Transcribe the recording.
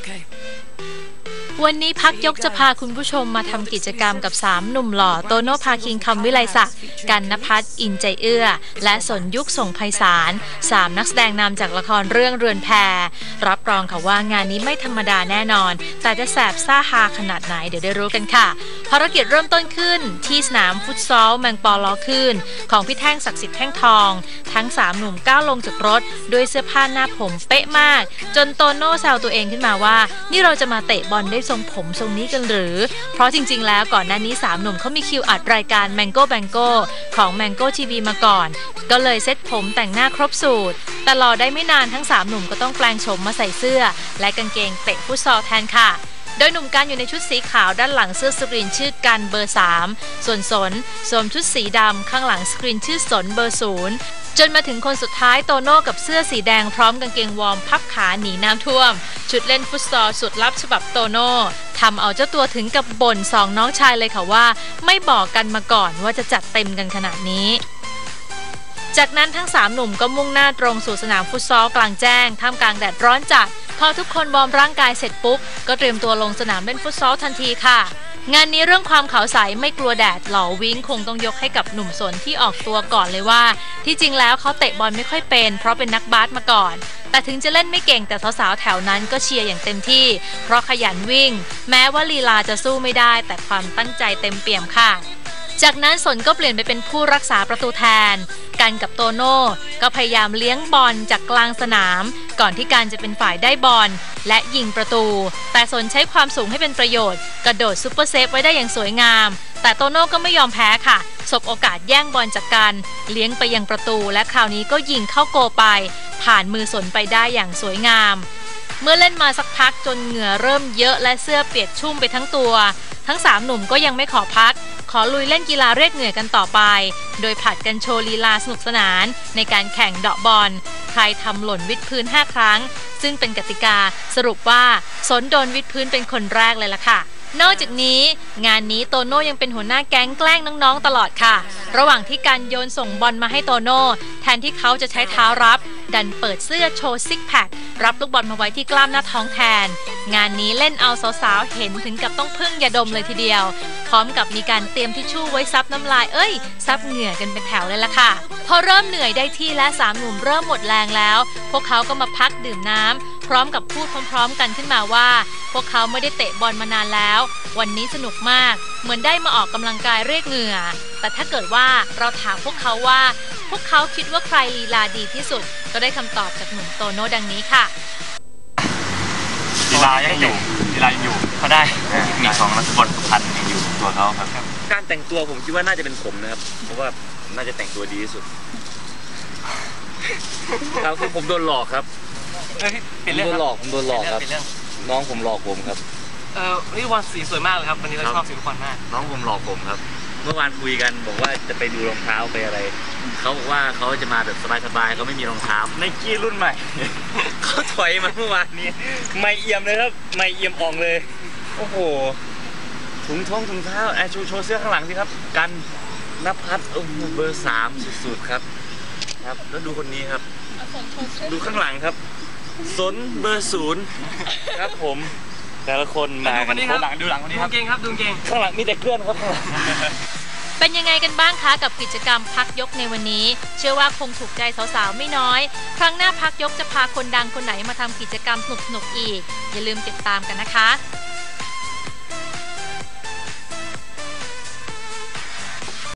Okay. วันนี้พักยกจะพาคุณผู้ชมมาทำกิจกรรมกับ 3 หนุ่มหล่อ โตโนภาคินคำวิไลศักดิ์กันนพัฒน์อินใจเอื้อ และสนยุคส่งไพศาลสามนักแสดงนำจากละครเรื่องเรือนแพรับรองค่ะว่างานนี้ไม่ธรรมดาแน่นอน แต่จะแสบซ่าฮาขนาดไหนเดี๋ยวได้รู้กันค่ะ ภารกิจเริ่มต้นขึ้นที่สนามฟุตซอลแมงปอล้อขึ้น ของพี่แท่งศักดิ์สิทธิ์แท่งทอง ทั้ง 3 หนุ่มก้าวลงจากรถด้วยเสื้อผ้าหน้าผมเป๊ะมาก จนโตโน่แซวตัวเองขึ้นมาว่า นี่เราจะมาเตะบอลได้ทรงผมทรงนี้กันหรือ เพราะจริง ๆ แล้วก่อนหน้านี้ 3 หนุ่มเขามีคิวอัดรายการ Mango Bango ของ Mango TV มาก่อน ก็เลยเซ็ตผมแต่งหน้าครบสูตร แต่รอได้ไม่นานทั้ง 3 หนุ่มก็ต้องแปลงโฉมมาใส่เสื้อ และกางเกงเตะฟุตซอลแทนค่ะ ดยหนุ่มการอยู่ในชุดสีขาวด้านหลังเสื้อสกรีนชื่อกันเบอร์ 3 ส่วนสนสวมชุดสีดำข้างหลังสกรีนชื่อสนเบอร์ศูนย์จนมาถึงคนสุดท้ายโตโน่กับเสื้อสีแดงพร้อมกางเกงวอร์มพับขาหนีน้ำท่วม ชุดเล่นฟุตซอลสุดลับฉบับโตโน่ทำเอาเจ้าตัวถึงกับบ่นสองน้องชายเลยค่ะว่า ไม่บอกกันมาก่อนว่าจะจัดเต็มกันขนาดนี้จากนั้นทั้ง 3 หนุ่มก็มุ่งหน้าตรงสู่สนามฟุตซอลกลางแจ้ง ท่ามกลางแดดร้อนจัด พอทุกคนวอร์มร่างกายเสร็จปุ๊บ ก็เตรียมตัวลงสนามเล่นฟุตซอลทันทีค่ะ งานนี้เรื่องความขาวใสไม่กลัวแดดหล่อวิ้งคงต้องยกให้กับหนุ่มสนที่ออกตัวก่อนเลยว่า ที่จริงแล้วเขาเตะบอลไม่ค่อยเป็น เพราะเป็นนักบาสมาก่อน แต่ถึงจะเล่นไม่เก่งแต่สาวๆแถวนั้นก็เชียร์อย่างเต็มที่ เพราะขยันวิ่ง แม้ว่าลีลาจะสู้ไม่ได้ แต่ความตั้งใจเต็มเปี่ยมค่ะจากนั้นสนก็เปลี่ยนไปเป็นผู้รักษาประตูแทน กันกับโตโน่ก็พยายามเลี้ยงบอลจากกลางสนาม ก่อนที่การจะเป็นฝ่ายได้บอลและยิงประตู แต่สนใช้ความสูงให้เป็นประโยชน์ กระโดดซุปเปอร์เซฟไว้ได้อย่างสวยงาม แต่โตโน่ก็ไม่ยอมแพ้ค่ะสบโอกาสแย่งบอลจากกันเลี้ยงไปยังประตู และคราวนี้ก็ยิงเข้าโกไป ผ่านมือสนไปได้อย่างสวยงาม เมื่อเล่นมาสักพักจนเหงื่อเริ่มเยอะและเสื้อเปียกชุ่มไปทั้งตัว ทั้ง 3 หนุ่มก็ยังไม่ขอพัก ขอลุยเล่นกีฬาเรียกเหงื่อกันต่อไป โดยผัดกันโชว์ลีลาสนุกสนาน ในการแข่งเดาะบอล ใครทำหล่นวิดพื้น 5 ครั้ง ซึ่งเป็นกติกาสรุปว่าสนโดนวิดพื้นเป็นคนแรกเลยล่ะค่ะ นอกจากนี้ งานนี้โตโน่ยังเป็นหัวหน้าแก๊งแกล้งน้องๆตลอดค่ะ ระหว่างที่การโยนส่งบอลมาให้โตโน่แทนที่เขาจะใช้เท้ารับ ดันเปิดเสื้อโชว์ซิกแพครับลูกบอลมาไว้ที่กล้ามหน้าท้องแทน งานนี้เล่นเอาสาวๆเห็นถึงกับต้องพึ่งยาดมเลยทีเดียว พร้อมกับมีการเตรียมทิชชู่ไว้ซับน้ำลายเอ้ยซับเหงื่อกันเป็นแถวเลยล่ะค่ะ พอเริ่มเหนื่อยได้ที่และสามหนุ่มเริ่มหมดแรงแล้ว พวกเขาก็มาพักดื่มน้ำ ร้อมกับพูดพร้อม ๆ กันขึ้นมาว่า พวกเขาไม่ได้เตะบอลมานานแล้ว วันนี้สนุกมาก เหมือนได้มาออกกำลังกายเรียกเหงื่อ แต่ถ้าเกิดว่าเราถามพวกเขาว่า พวกเขาคิดว่าใครลีลาดีที่สุด ก็ได้คำตอบจากหนุ่มโตโน่ดังนี้ค่ะลีลายังอยู่ลีลายังอยู่เขาได้เทคนิคของนักบอลสุพรรณยังอยู่ตัวเขาครับ การแต่งตัวผมคิดว่าน่าจะเป็นผมนะครับ เพราะว่าน่าจะแต่งตัวดีที่สุดครับคือผมโดนหลอกครับ เอ้ยผเป็นมเรื่องโดคนรับหลอกผมโดนหลอกครับเป็นเรื่องน้องผมหลอกผมครับ เออนี่วันสีสวยมากเลยครับ วันนี้เราชอบสีฟุตบอลมาก น้องผมหลอกผมครับ เมื่อวานคุยกันบอกว่าจะไปดูรองเท้าไปอะไร เขาบอกว่าเขาจะมาแบบสบายๆเขาไม่มีรองเท้าในกี้รุ่นใหม่ เขาถอยมาเมื่อวานนี้ ไม่เอี่ยมเลยครับ ไม่เอี่ยมอ่องเลย โอ้โห ถุงท้องถุงเท้าไอะโชว์โชว์เสื้อข้างหลังสิครับ กันนภัสโอ้โหเบอร์สามสุดๆครับ ครับ แล้วดูคนนี้ครับ ดูข้างหลังครับ สนเบอร์ศูนย์ครับผม แต่ละคนมาดูกัคนนนี้คครรับบดูหลังคนนี้ครับดูเก่งครับดูเก่งข้างหลังมีแต่เพื่อนครับข้างหลังเป็นยังไงกันบ้างคะกับกิจกรรมพักยกในวันนี้ เชื่อว่าคงถูกใจสาวๆไม่น้อย ครั้งหน้าพักยกจะพาคนดังคนไหนมาทำกิจกรรมสนุกๆอีก อย่าลืมติดตามกันนะคะ